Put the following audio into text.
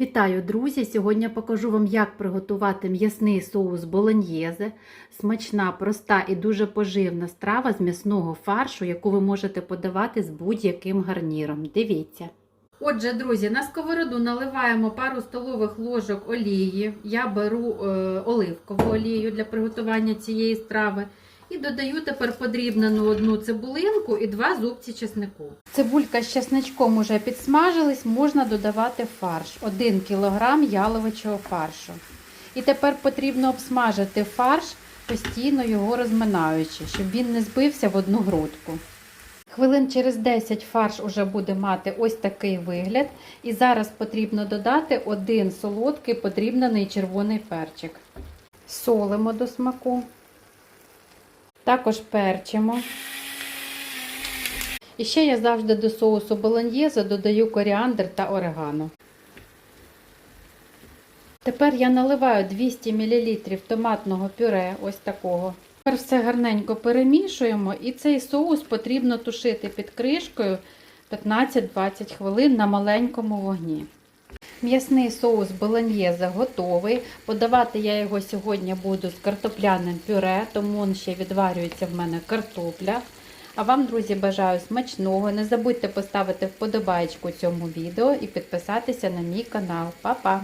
Вітаю, друзі! Сьогодні покажу вам, як приготувати м'ясний соус болоньєзе. Смачна, проста і дуже поживна страва з м'ясного фаршу, яку ви можете подавати з будь-яким гарніром. Дивіться. Отже, друзі, на сковороду наливаємо пару столових ложок олії. Я беру е, оливкову олію для приготування цієї страви. І додаю тепер подрібнену одну цибулинку і два зубці чеснику. Цибулька з чесничком уже підсмажились, можна додавати фарш 1 кг яловичого фаршу. І тепер потрібно обсмажити фарш, постійно його розминаючи, щоб він не збився в одну грудку. Хвилин через 10 фарш уже буде мати ось такий вигляд. І зараз потрібно додати один солодкий подрібнений червоний перчик. Солимо до смаку. Також перчимо. І ще я завжди до соусу болоньєзе додаю коріандр та орегано. Тепер я наливаю 200 мл томатного пюре, ось такого. Тепер все гарненько перемішуємо, і цей соус потрібно тушити під кришкою 15-20 хвилин на маленькому вогні. М'ясний соус болоньєзе готовий. Подавати я його сьогодні буду з картопляним пюре, тому він ще відварюється в мене картопля. А вам, друзі, бажаю смачного. Не забудьте поставити вподобайку цьому відео і підписатися на мій канал. Па-па!